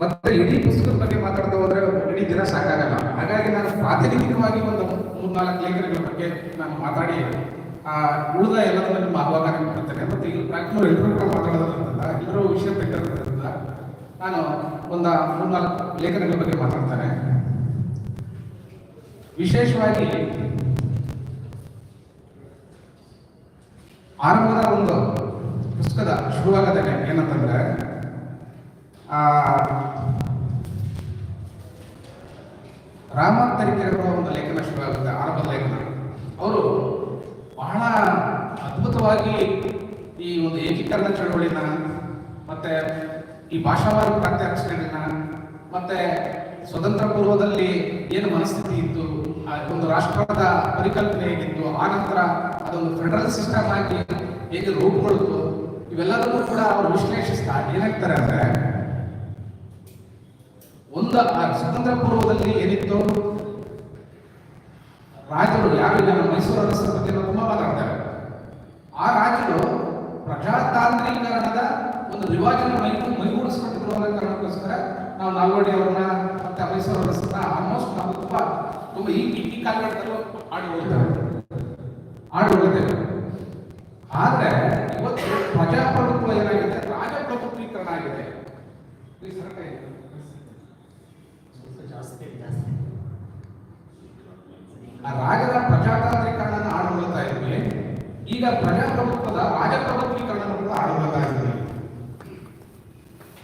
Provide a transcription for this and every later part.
ಮತ್ತೆ ಇಡೀ ಪುಸ್ತಕದ ಬಗ್ಗೆ ಮಾತಾಡ್ತಾ ಹೋದ್ರೆ ಇಡೀ ದಿನ ಸಾಕಾಗಲ್ಲ. ಹಾಗಾಗಿ ನಾನು ಪ್ರಾತಿನಿಧಿಕವಾಗಿ ಒಂದು ಮೂರ್ನಾಲ್ಕು ಲೇಖನಗಳ ಬಗ್ಗೆ ನಾನು ಮಾತಾಡಿ, ಆ, ಉಳಿದ ಎಲ್ಲದನ್ನ ಅವಗಾಹನೆ ಮಾಡ್ತೇನೆ ಮತ್ತೆ ಇಲ್ಲಿ ಪ್ರಾಕ್ಟಿಕಲ್ ಎಲ್ಲರೂ ಕೂಡ ಮಾತಾಡೋದ್ರಿಂದ ಎಲ್ಲರೂ ವಿಷಯ ತೆಗೆದಿರೋದ್ರಿಂದ ನಾನು ಒಂದು ಮೂರ್ನಾಲ್ಕು ಲೇಖನಗಳ ಬಗ್ಗೆ ಮಾತಾಡ್ತೇನೆ. ವಿಶೇಷವಾಗಿ ಆರಂಭದ ಒಂದು ಪುಸ್ತಕದ ಶುರುವಾಗದೇನೆ ಏನಂತಂದ್ರೆ, ಆ ರಾಮ ತರೀಕೆರೆಗಳ ಒಂದು ಲೇಖನ ಶುರುವಾಗುತ್ತೆ ಆರಂಭದ ಲೇಖನ. ಅವರು ಬಹಳ ಅದ್ಭುತವಾಗಿ ಈ ಒಂದು ಏಕೀಕರಣ ಚಳವಳಿನ ಮತ್ತೆ ಈ ಭಾಷಾವಾರ ಪ್ರಾತ್ಯಕ್ಷಗಳನ್ನ ಮತ್ತೆ ಸ್ವತಂತ್ರ ಪೂರ್ವದಲ್ಲಿ ಏನು ಮನಸ್ಥಿತಿ ಇತ್ತು ಒಂದು ರಾಷ್ಟ್ರದ ಪರಿಕಲ್ಪನೆ ಹೇಗಿತ್ತು, ಆ ನಂತರ ಅದೊಂದು ಫೆಡರಲ್ ಸಿಸ್ಟಮ್ ಆಗಿ ಹೇಗೆ ರೂಪುಗೊಳ್ತು ಇವೆಲ್ಲದನ್ನೂ ಕೂಡ ಅವರು ವಿಶ್ಲೇಷಿಸ್ತಾ ಏನಾಗ್ತಾರೆ ಅಂದ್ರೆ ಒಂದು, ಆ ಸ್ವತಂತ್ರ ಪೂರ್ವದಲ್ಲಿ ಏನಿತ್ತು? ರಾಜರು ಯಾರು ಮೈಸೂರು ಅರಸರ ಬಗ್ಗೆ ತುಂಬಾ ಆ ರಾಜರು ಪ್ರಜಾತಾಂತ್ರೀಕರಣದ ಒಂದು ರಿವಾಜನ ಮೈ ಮೈಗೂಡಿಸ್ಕೊಂಡಿದ್ರು ಕಾರಣಕ್ಕೋಸ್ಕರ ನಾವು ನಾಲ್ವಡಿ ಅವ್ರನ್ನ ಮತ್ತೆ ಮೈಸೂರು ಅರಸರನ್ನ ಆಲ್ಮೋಸ್ಟ್ ನಾವು ತುಂಬಾ ತುಂಬಾ ಈ ಈ- ಕಾಲಘಟ್ಟದಲ್ಲಿ ಆಡಿ ಹೋಗ್ತಾರೆ ಆಡಿ ಹೋಗುತ್ತೇವೆ ಆದ್ರೆ ಇವತ್ತು ಪ್ರಜಾಪ್ರಭುತ್ವ ಏನಾಗಿದೆ? ರಾಜಪ್ರಭುತ್ವೀಕರಣ ಆಗಿದೆ. ಸರ್ಕಾರ ಆ ರಾಜರ ಪ್ರಜಾತಾಂತ್ರೀಕರಣ ಆಡಗೊಳ್ತಾ ಇದ್ವಿ ಈಗ ಪ್ರಜಾಪ್ರಭುತ್ವದ ರಾಜಪ್ರಭುತ್ವೀಕರಣ ಕೂಡ ಆಗಬೇಕಾಗಿದೆ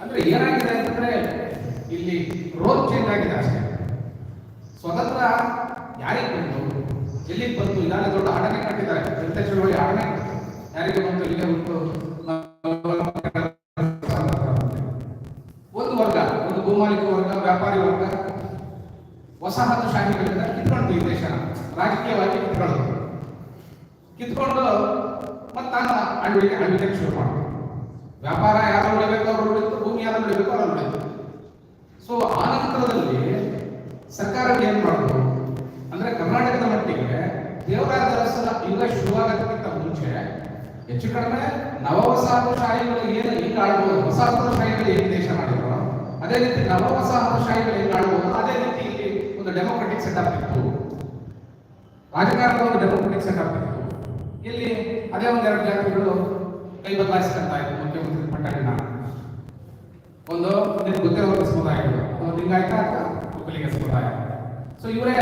ಅಂದ್ರೆ ಏನಾಗಿದೆ ಅಂತಂದ್ರೆ ಇಲ್ಲಿ ರೋಲ್ ಚೇಂಜ್ ಆಗಿದೆ ಅಷ್ಟೇ. ಸ್ವತಂತ್ರ ಯಾರಿಗೆ ಬಂತು? ಎಲ್ಲಿಗೆ ಬಂತು? ಇದಾನೆ ದೊಡ್ಡ ಆಡನೆ ಕಟ್ಟಿದ್ದಾರೆ. ಜನತೆ ಚಳವಳಿ ಆಟನೆ ಯಾರಿಗೆ ಬಂತು? ಇಲ್ಲಿಗೆ ಬಂತು? ಕಿತ್ಕೊಂಡು ಮತ್ತೆ ತಾನು ಅಡ್ವಿಕೆ ಆಳ್ವಿಕೆ ಶುರು ಮಾಡೋದು ವ್ಯಾಪಾರ ಯಾರು ಉಳಿಬೇಕು ಅವರು ಉಳಿತು ಭೂಮಿ ಯಾರು ಉಳಿಬೇಕು ಅವರು ಉಳಿತು ಸೊ ಆ ನಂತರದಲ್ಲಿ ಸರ್ಕಾರ ಏನ್ ಮಾಡ್ತು? ಅಂದ್ರೆ ಕರ್ನಾಟಕದ ಮಟ್ಟಿಗೆ ದೇವರಾಜ ಅರಸನ ಯುಗ ಶುರುವಾಗೋದಕ್ಕಿಂತ ಮುಂಚೆ ಹೆಚ್ಚು ಕಡಿಮೆ ನವವಸಾಹತುಶಾಹಿಗಳು ಏನು ಈಗ ಆಳ್ಬೋದು? ವಸಾಹತುಶಾಹಿಗಳು ಏನು ದೇಶ ಮಾಡಿದ್ರು? ಅದೇ ರೀತಿ ನವವಸಾಹತುಶಾಹಿಗಳು ಏನು ಆಡ್ಬೋದು ಅದೇ ರೀತಿ ಇಲ್ಲಿ ಒಂದು ಡೆಮೊಕ್ರೆಟಿಕ್ ಸೆಟಪ್ ಇತ್ತು. ರಾಜಕಾರಣದ ಒಂದು ಡೆಮೊಕ್ರೆಟಿಕ್ ಸೆಟಪ್ ಇತ್ತು. ಇಲ್ಲಿ ಅದೇ ಒಂದೆರಡು ಜಾತಿಗಳು ಕೈ ಬದಲಾಯಿಸ್ಕೊಂತ ಇತ್ತು ಮುಖ್ಯಮಂತ್ರಿ ಪಟ್ಟಣ ಒಂದು ನಿಮ್ಗೆ ಗೊತ್ತಿರೋ ಸಮುದಾಯಗಳು ಒಂದು ಲಿಂಗಾಯತ ಅಥವಾ ಒಕ್ಕಲಿಗ ಸಮುದಾಯ. ಸೊ ಇವರೇ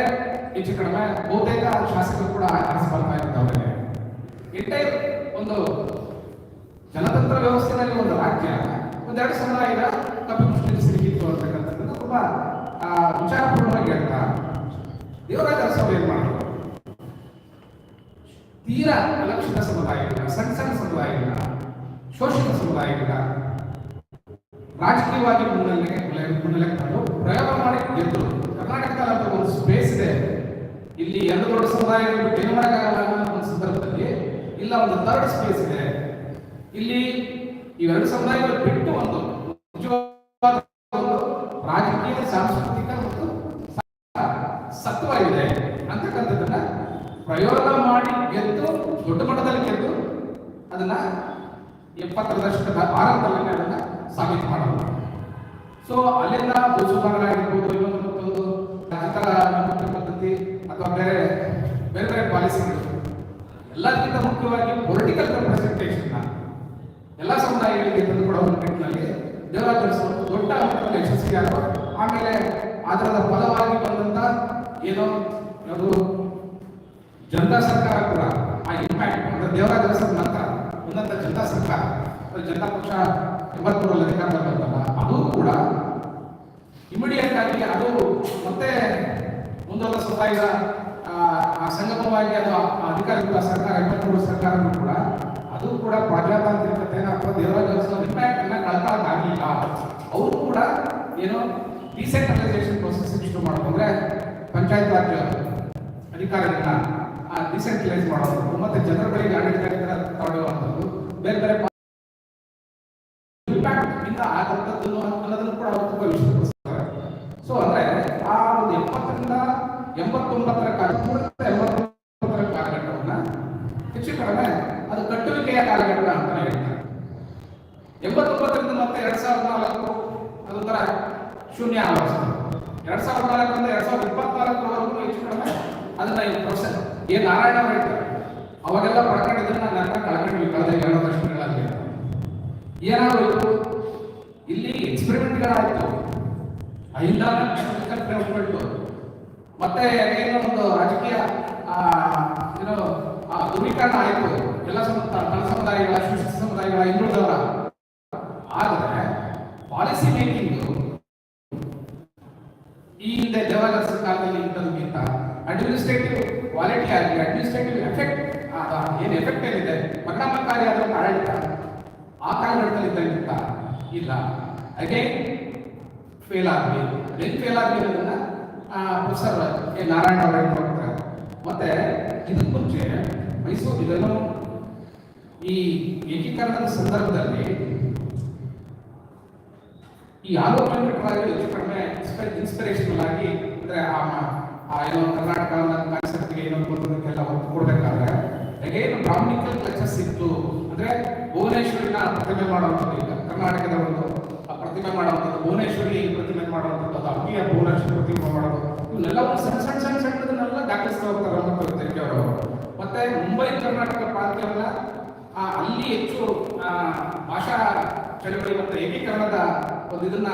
ಹೆಚ್ಚು ಕಡಿಮೆ ಬಹುತೇಕ ಶಾಸಕರು ಕೂಡ ಆರಿಸಿ ಬರ್ತಾ ಇದ್ದವರಿಗೆ ಒಂದು ಜನತಂತ್ರ ವ್ಯವಸ್ಥೆಯಲ್ಲಿ ಒಂದು ರಾಜ್ಯ, ಒಂದೆರಡು ಸಮುದಾಯದ ಮುಸ್ಲಿಂ ಸಿಕ್ಕಿತ್ತು ಅಂತಕ್ಕಂಥದ್ದನ್ನು ತುಂಬಾ ವಿಚಾರಪೂರ್ಣವಾಗಿ ಹೇಳ್ತಾ, ದೇವರಾಜ ಅರಸರು ಏನ್ ಮಾಡಿದ್ರು ತೀರಾ ಅಲಕ್ಷಿತ ಸಮುದಾಯಗಳ ಸಣ್ಣ ಸಣ್ಣ ಸಮುದಾಯಗಳ, ಶೋಷಿತ ಸಮುದಾಯಗಳ ರಾಜಕೀಯವಾಗಿ ಮುನ್ನೆಲೆ ಮುನ್ನೆಲೆ ತಂದು ಪ್ರಯೋಗ ಮಾಡಿ ಗೆದ್ದರು ಕರ್ನಾಟಕದಲ್ಲಿ ಒಂದು ಸ್ಪೇಸ್ ಇದೆ. ಇಲ್ಲಿ ಎರಡು ದೊಡ್ಡ ಸಮುದಾಯಗಳು ಏನು ಮಾಡೋಕ್ಕಾಗಲ್ಲ ಒಂದು ಸಂದರ್ಭದಲ್ಲಿ ಇಲ್ಲ, ಒಂದು ಥರ್ಡ್ ಸ್ಪೇಸ್ ಇದೆ. ಇಲ್ಲಿ ಇವೆರಡು ಸಮುದಾಯಗಳು ಬಿಟ್ಟು ಒಂದು ನಿಜವಾದ ಒಂದು ರಾಜಕೀಯ ಸಾಂಸ್ಕೃತಿಕ ಮತ್ತು ಸತ್ವ ಇದೆ ಅಂತಕ್ಕಂಥದ್ದನ್ನ ಪ್ರಯೋಗ ಮಾಡಿ ಗೆದ್ದು ದೊಡ್ಡ ಮಟ್ಟದಲ್ಲಿ ಗೆದ್ದು ಅದನ್ನ ಎಪ್ಪತ್ತರ ದಶಕದ ಆರಂಭದಲ್ಲಿ ಅದನ್ನ ಸಾಬೀತು ಮಾಡೋದು. ಸೊ ಅಲ್ಲಿಂದ ಭೂಸುಧಾರಣೆಯಾಗಿರ್ಬೋದು ಇನ್ನೊಂದು ಮತ್ತೊಂದು ಪದ್ಧತಿ ಅಥವಾ ಬೇರೆ ಬೇರೆ ಬೇರೆ ಪಾಲಿಸಿಗಳು ಎಲ್ಲದಕ್ಕಿಂತ ಮುಖ್ಯವಾಗಿ ಪೊಲಿಟಿಕಲ್ ರೆಪ್ರೆಸೆಂಟೇಷನ್ ಎಲ್ಲ ಸಮುದಾಯಗಳಿಗೆ ತಂದುಕೊಡುವ ನಿಟ್ಟಿನಲ್ಲಿ ದೇವರಾಜ ಅರಸರು ದೊಡ್ಡ ಮಟ್ಟದಲ್ಲಿ ಯಶಸ್ವಿಯಾದರು ಆಮೇಲೆ ಅದರ ಫಲವಾಗಿ ಬಂದಂತ ಏನೋ ಅದು ಜನತಾ ಸರ್ಕಾರ ಕೂಡ ಆ ಇಂಪ್ಯಾಕ್ಟ್ ಅಂದ್ರೆ ದೇವರಾಜ ಅರಸರ ನಂತರ ಬಂದಂತ ಜನತಾ ಸರ್ಕಾರ ಜನತಾ ಪಕ್ಷ ಎಂಬತ್ಮೂರಲ್ಲಿ ಅಧಿಕಾರದಲ್ಲಿ ಅದು ಕೂಡ ಇಮಿಡಿಯೇಟ್ ಆಗಿ ಅದು ಮತ್ತೆ ಮುಂದೊಂದು ಸಮುದಾಯದ ಸಂಗಮವಾಗಿ ಅದು ಅಧಿಕಾರ ಸರ್ಕಾರ, ಎಂಬತ್ಮೂರು ಸರ್ಕಾರನೂ ಕೂಡ ಅದು ಕೂಡ ಪ್ರಜಾತಾಂತ್ರಿಕತೆನ ಅಥವಾ ದೇವರಾಜ ಅರಸರ ಇಂಪ್ಯಾಕ್ಟ್ ಅನ್ನ ಕಳ್ಕೊಳ್ಳೋಕ್ಕಾಗಲಿಲ್ಲ ಅವರು ಕೂಡ ಏನೋ ಡಿಸೆಂಟ್ರಲೈಸೇಷನ್ ಪ್ರೊಸೆಸ್ ಶುರು ಮಾಡ್ಕೊಂಡ್ರೆ ಪಂಚಾಯತ್ ರಾಜ್ ಅಧಿಕಾರಿಗಳನ್ನ ಡಿಸೆಂಟ್ರಲೈಸ್ ಮಾಡೋದು. ಮತ್ತೆ ಜನರ ಬಳಿಗೆ ಆಡಳಿತ ತಗೊಳ್ಳುವಂಥದ್ದು, ಬೇರೆ ಬೇರೆ ಇಂಪ್ಯಾಕ್ಟ್ ಇಂದ ಆಗಂತದ್ದು ಅನ್ನೋದನ್ನು ಕೂಡ ಅವರು ತುಂಬಾ ವಿಶ್ಲೇಷಿಸ್ತಾರೆ ಸೊ ಅಂದ್ರೆ ಆ ಒಂದು ಎಪ್ಪತ್ತರಿಂದ ಎಂಬತ್ತೊಂಬತ್ತರ ಕಾಲಘಟ್ಟ ಎಂಬತ್ತೊಂಬತ್ತರ ಕಾಲಘಟ್ಟವನ್ನ ಹೆಚ್ಚು ಕಡಿಮೆ ಅದು ಕಟ್ಟುವಿಕೆಯ ಕಾಲಘಟ್ಟ ಅಂತ ಹೇಳ್ತಾರೆ. ಎಂಬತ್ತೊಂಬತ್ತರಿಂದ ಮತ್ತೆ ಎರಡ್ ಸಾವಿರದ ನಾಲ್ಕು ಅದೊಂಥರ ಶೂನ್ಯ ಅವಸ್ಥೆ. ಎರಡ್ ಸಾವಿರದ ನಾಲ್ಕರಿಂದ ಎರಡ್ ಸಾವಿರದ ಇಪ್ಪತ್ನಾಲ್ಕರವರೆಗೂ ಹೆಚ್ಚು ಕಡಿಮೆ ಅದನ್ನ ಈ ಪ್ರೊಫೆಸರ್ ಎ ನಾರಾಯಣ ಅವರು ಹೇಳ್ತಾರೆ ಅವಾಗೆಲ್ಲ ನಾನು ನನ್ನ ಕಳ್ಕೊಂಡ್ವಿ ಕಳೆದ ಎರಡು ವರ್ಷಗಳಲ್ಲಿ ಏನಾಗೋಯ್ತು ಇಲ್ಲಿ ಎಕ್ಸ್ಪೆರಿಮೆಂಟ್ಗಳಾಯ್ತು ಐದಾರು ಎಕ್ಸ್ಪೆರಿಮೆಂಟ್ಗಳು ಮತ್ತೆ ಏನೋ ಒಂದು ರಾಜಕೀಯ ಏನೋ ಧ್ರುವೀಕರಣ ಆಯಿತು. ಎಲ್ಲ ಸಮುದಾಯ ತಳ ಸಮುದಾಯಗಳ, ಶಿಕ್ಷಣ ಸಮುದಾಯಗಳ ಹಿಂದುಳಿದವರ. ಆದರೆ ಪಾಲಿಸಿ ಮೇಕಿಂಗ್ ಈ ಹಿಂದೆ ದೇವಾಲಯ ಸರ್ಕಾರದಲ್ಲಿ ಇದ್ದದಕ್ಕಿಂತ ಅಡ್ಮಿನಿಸ್ಟ್ರೇಟಿವ್ ಕ್ವಾಲಿಟಿ ಆಗಲಿ ಅಡ್ಮಿನಿಸ್ಟ್ರೇಟಿವ್ ಎಫೆಕ್ಟ್ ಏನು ಎಫೆಕ್ಟ್ ಏನಿದೆ? ಪರಿಣಾಮಕಾರಿಯಾದ ಆಡಳಿತ ಆ ಕಾಲಘಟ್ಟದಲ್ಲಿ ಇದ್ದಂತ ಇಲ್ಲ. ಅಗೇನ್ ಫೇಲ್ ಆಗಲಿ. ಅದೇನು ಫೇಲ್ ಆಗಲಿ ಅನ್ನೋದನ್ನ ಪ್ರೊಫೆಸರ್ ಕೆ ನಾರಾಯಣ ಅವರು ಹೇಳ್ಕೊಡ್ತಾರೆ ಮತ್ತೆ ಇದಕ್ಕೆ ಮುಂಚೆ ಮೈಸೂರು ಇದನ್ನು ಈ ಏಕೀಕರಣದ ಸಂದರ್ಭದಲ್ಲಿ ಈ ಹೆಚ್ಚು ಕಡಿಮೆ ಇನ್ಸ್ಪಿರೇಷನಲ್ ಆಗಿ, ಅಂದ್ರೆ ಆ ಏನೋ ಕರ್ನಾಟಕ ಕಾನ್ಸೆಪ್ಟ್ಗೆ ಏನೋ ಕೊಡೋದಕ್ಕೆಲ್ಲ ಒತ್ತು ಕೊಡ್ಬೇಕಾದ್ರೆ ಅಗೇನ್ ಬ್ರಾಹ್ಮಣಿಕಲ್ ಕ್ಲಚಸ್ ಇತ್ತು. ಅಂದ್ರೆ ಭುವನೇಶ್ವರಿನ ಪ್ರತಿಮೆ ಮಾಡುವಂಥದ್ದು ಈಗ, ಕರ್ನಾಟಕದ ಒಂದು ಪ್ರತಿಮೆ ಮಾಡುವಂಥದ್ದು, ಭುವನೇಶ್ವರಿ ಪ್ರತಿಮೆ ಮಾಡುವಂಥದ್ದು, ಅದು ಹಂಪಿಯ ಭುವನೇಶ್ವರಿ ಪ್ರತಿಮೆ ಮಾಡೋದು ಒಂದು ಸಣ್ಣ ಸಣ್ಣ ಸಣ್ಣ, ಸಣ್ಣದನ್ನೆಲ್ಲ ದಾಖಲಿಸ್ತಾ ಹೋಗ್ತಾರೆ ರಂಗಪ್ಪ ತೆರಿಗೆ ಅವರು. ಮತ್ತೆ ಮುಂಬೈ ಕರ್ನಾಟಕ ಪ್ರಾಂತ್ಯವನ್ನ ಅಲ್ಲಿ ಹೆಚ್ಚು ಭಾಷಾ ಚಳವಳಿ ಮತ್ತು ಏಕೀಕರಣದ ಒಂದು ಇದನ್ನ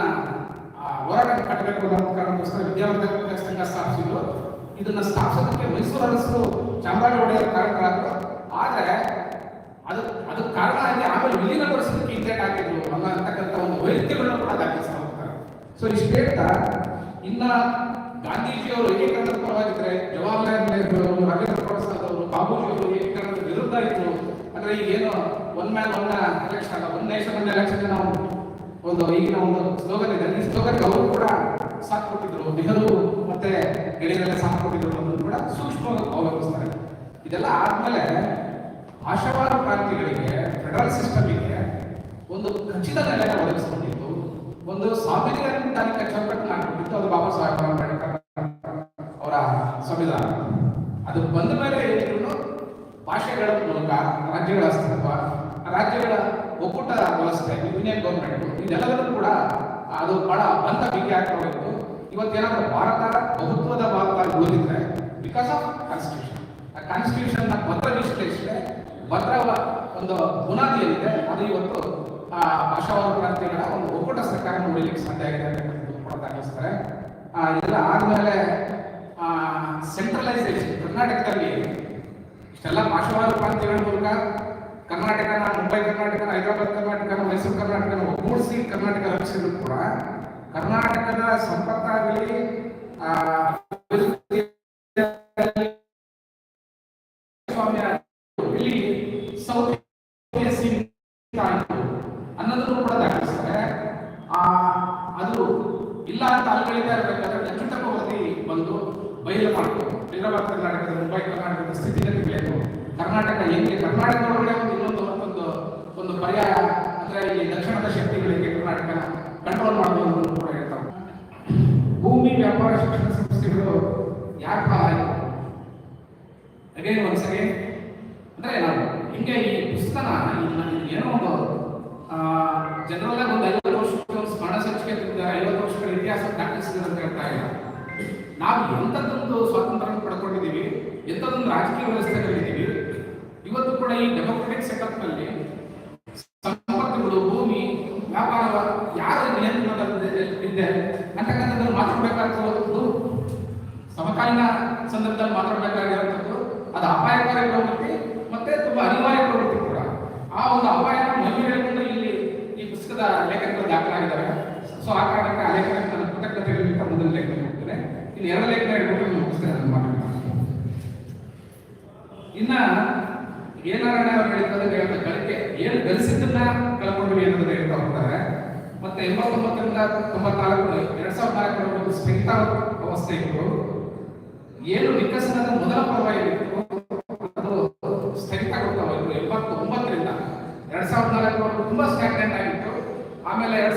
ಆ, ಹೋರಾಟ ಕಟ್ಟಬೇಕು ಅನ್ನೋ ಕಾರಣಕ್ಕೋಸ್ಕರ ವಿದ್ಯಾವರ್ಧಕ ಸಂಘ ಸ್ಥಾಪಿಸಿದ್ರು ಇದನ್ನ ಸ್ಥಾಪಿಸೋದಕ್ಕೆ ಮೈಸೂರು ಅರಸರು ಚಾಮರಾಜ ಒಡೆಯರ್ ಕಾರಣರಾದ್ರು ಆದರೆ ಅದು ಅದು ಕಾರಣ ಆಗಿ ಆಮೇಲೆ ವಿಲೀನಗೊಳಿಸೋದಕ್ಕೆ ಇಂಟೆಂಟ್ ಆಗಿದ್ರು ಅನ್ನೋ ಅಂತಕ್ಕಂಥ ಒಂದು ವೈರುಧ್ಯಗಳನ್ನ ಕೂಡ ದಾಖಲಿಸ್ತಾ ಹೋಗ್ತಾರೆ. ಸೊ ಇಷ್ಟು ಹೇಳ್ತಾ ಇನ್ನ ಗಾಂಧೀಜಿಯವರು ಏಕೀಕರಣದ ಪರವಾಗಿದ್ರೆ ಜವಾಹರ್ಲಾಲ್ ನೆಹರು ಅವರು ರಾಜೇಂದ್ರ ಪ್ರಸಾದ್ ಅವರು ಬಾಬೂಜಿ ಅವರು ಏಕೀಕರಣದ ವಿರುದ್ಧ ಇದ್ರು. ಅಂದ್ರೆ ಈಗ ಏನು one man one election one nation one election ನಾವು ಒಂದು ಈಗಿನ ಒಂದು ಸ್ಲೋಗನ್ ಇದೆ ಈ ಸ್ಲೋಗನ್ಗೆ ಅವರು ಕೂಡ ಸಾಥ್ ಕೊಟ್ಟಿದ್ರು ನೆಹರು ಮತ್ತೆ ಗೆಳೆಯರೆಲ್ಲ ಸಾಥ್ ಕೊಟ್ಟಿದ್ರು ಅನ್ನೋದು ಕೂಡ ಸೂಕ್ಷ್ಮವಾಗಿ ಗೌರವಿಸ್ತಾರೆ ಇದೆಲ್ಲ ಆದ್ಮೇಲೆ ಆಶಾವಾದ ಕ್ರಾಂತಿಗಳಿಗೆ ಫೆಡರಲ್ ಸಿಸ್ಟಮಿಗೆ ಒಂದು ಖಚಿತ ನೆಲೆನ ಒದಗಿಸ್ಕೊಂಡಿತ್ತು. ಒಂದು ಸಾಂವಿಧಾನಿಕ ಚೌಕಟ್ಟನ್ನು ಹಾಕಿಬಿಟ್ಟು ಅದು ಬಾಬಾ ಸಾಹೇಬ್ ಅಂಬೇಡ್ಕರ್ ಅವರ ಸಂವಿಧಾನ. ಅದು ಬಂದ ಮೇಲೆ ಏನಿದ್ರು, ಭಾಷೆಗಳ ಮೂಲಕ, ರಾಜ್ಯಗಳ ಅಸ್ತಿತ್ವ, ರಾಜ್ಯಗಳ ಒಕ್ಕೂಟ ವ್ಯವಸ್ಥೆ, ಯೂನಿಯನ್ ಗೌರ್ಮೆಂಟ್, ಇದೆಲ್ಲದನ್ನು ಕೂಡ ಅದು ಬಹಳ ಬಂದ ಬಿಗಿ ಹಾಕೋಬೇಕು ಇವತ್ತೇನಾದ್ರೂ ಭಾರತ ಬಹುತ್ವದ ಭಾರತ ಉಳಿದಿದ್ರೆ ಬಿಕಾಸ್ ಆಫ್ ಕಾನ್ಸ್ಟಿಟ್ಯೂಷನ್ ಆ ಕಾನ್ಸ್ಟಿಟ್ಯೂಷನ್ ಭದ್ರ ವಿಶ್ಲೇಷಣೆ ಭದ್ರ ಒಂದು ಬುನಾದಿ ಏನಿದೆ ಅದು ಇವತ್ತು, ಆ ಭಾಷಾವಾದ ಕ್ರಾಂತಿಗಳ ಒಂದು ಒಕ್ಕೂಟ ಸರ್ಕಾರ ಉಳಿಲಿಕ್ಕೆ ಸಾಧ್ಯ ಆಗಿದೆ ಅಂತ ದಾಖಲಿಸ್ತಾರೆ ಇದೆಲ್ಲ ಆದ್ಮೇಲೆ ಸೆಂಟ್ರಲೈಸೇಷನ್ ಕರ್ನಾಟಕದಲ್ಲಿ ಇಷ್ಟೆಲ್ಲ ಭಾಷಾವಾದ ಕ್ರಾಂತಿಗಳ ಮೂಲಕ, ಕರ್ನಾಟಕನ, ಮುಂಬೈ ಕರ್ನಾಟಕನ, ಹೈದರಾಬಾದ್ ಕರ್ನಾಟಕನ, ಮೈಸೂರು ಕರ್ನಾಟಕನ ಒಗ್ಗೂಡಿಸಿ ಕರ್ನಾಟಕ ರಕ್ಷಿಸಿದ್ರು ಕೂಡ ಕರ್ನಾಟಕದ ಸಂಪತ್ತಾಗಲಿ ಇಲ್ಲಿ ಅನ್ನೋದನ್ನು ಕೂಡ ದಾಖಲಿಸ್ತಾರೆ. ಅದು ಇಲ್ಲ ಅಂತ ಬಂದು ಬಯಲು ಕರ್ನಾಟಕದ, ಮುಂಬೈ ಕರ್ನಾಟಕ ಒಂದು ಒಂದು ಒಂದು ಪರ್ಯಾಯ, ಅಂದ್ರೆ ಈ ದಕ್ಷಿಣದ ಶಕ್ತಿಗಳಿಗೆ ಕರ್ನಾಟಕ ಕಂಟ್ರೋಲ್ ಮಾಡೋದು ವ್ಯಾಪಾರ ಶಿಕ್ಷಣ ಸಂಸ್ಥೆಗಳು ಯಾಕೆ ಆಯಿತು ಅಗೇನ್ ಒಂದ್ಸರಿ ಅಂದ್ರೆ ನಾವು ಹಿಂಗೆ ಈ ಪುಸ್ತಕ ನಾನು ಏನೋ ಒಂದು ಜನರಲ್ ಆಗಿ ಒಂದು ಐವತ್ತು ವರ್ಷಗಳ ಸ್ಮರಣ ಸಂಚಿಕೆ ಐವತ್ತು ವರ್ಷಗಳ ಇತಿಹಾಸ ದಾಖಲಿಸಿದ್ದಾರೆ ಅಂತ ಹೇಳ್ತಾ ಇಲ್ಲ. ನಾವು ಎಂಥದ್ದೊಂದು ಸ್ವಾತಂತ್ರ್ಯವನ್ನು ಪಡ್ಕೊಂಡಿದ್ದೀವಿ, ಎಂಥದ್ದೊಂದು ರಾಜಕೀಯ ವ್ಯವಸ್ಥೆಗಳಿದ್ದೀವಿ, ಇವತ್ತು ಕೂಡ ಈ ಡೆಮೊಕ್ರೆಟಿಕ್ ಸೆಟಪ್ನಲ್ಲಿ ಸಂಪತ್ತುಗಳು ಭೂಮಿ ವ್ಯಾಪಾರ ಯಾರ ನಿಯಂತ್ರಣದಲ್ಲಿ ಇದೆ ಅಂತಕ್ಕಂಥದ್ದನ್ನು ಮಾತಾಡಬೇಕಾಗಿರೋದು ಸಮಕಾಲೀನ ಸಂದರ್ಭದಲ್ಲಿ ಮಾತಾಡಬೇಕಾಗಿರುವಂಥದ್ದು ಅದು ಅಪಾಯಕಾರಿ ಪ್ರವೃತ್ತಿ ಮತ್ತೆ ತುಂಬಾ ಅನಿವಾರ್ಯ ಪ್ರವೃತ್ತಿ ಕೂಡ ಆ ಒಂದು ಅಪಾಯನ ಮನೆ ಹೇಳಿಕೊಂಡು ಇಲ್ಲಿ ಈ ಪುಸ್ತಕದ ಲೇಖಕರು ದಾಖಲಾಗಿದ್ದಾರೆ ಸೊ ಆ ಕಾರಣಕ್ಕೆ ಆ ಲೇಖನಕ್ಕೆ ನನ್ನ ಕೃತಜ್ಞತೆ ಹೇಳಲಿಕ್ಕೆ ಮೊದಲ ಲೇಖನ ಇನ್ನು ಎರಡು ಲೇಖನ ಹೇಳ್ಬಿಟ್ಟು ಮುಗಿಸ್ತೇನೆ ಪುಸ್ತಕ ಮಾತಾಡ್ತೀನಿ ಇನ್ನ ಏನಾರಾಯಣ ಅವರು ಹೇಳ್ತಾರೆ ಹೇಳ್ತಾ ಗಳಿಕೆ ಏನು ಗಳಿಸಿದ್ದನ್ನ ಕಳ್ಕೊಂಡ್ವಿ ಅನ್ನೋದನ್ನ ಹೇಳ್ತಾ ಹೋಗ್ತಾರೆ. ಮತ್ತೆ ಎಂಬತ್ತೊಂಬತ್ತರಿಂದ ತೊಂಬತ್ನಾಲ್ಕು, ಎರಡ್ ಸಾವಿರದ ನಾಲ್ಕರವರೆಗೂ ಸ್ಮಿತಾ ಅವಸ್ಥೆ ಇತ್ತು. ಏನು ವಿಕಸನದ ಮೊದಲ ಪರ್ವ ಏನಿತ್ತು ಅದು ಸ್ಥಗಿತ ಆಗ್ತಾ ಹೋಯ್ತು. ಎಂಬತ್ತು ಒಂಬತ್ತರಿಂದ ಎರಡ್ ಸಾವಿರದ ನಾಲ್ಕರವರೆಗೂ ತುಂಬಾ ಸ್ಟ್ಯಾಗ್ನೆಂಟ್ ಆಗಿತ್ತು. ಆಮೇಲೆ ಎರಡ್ ಸಾವಿರದ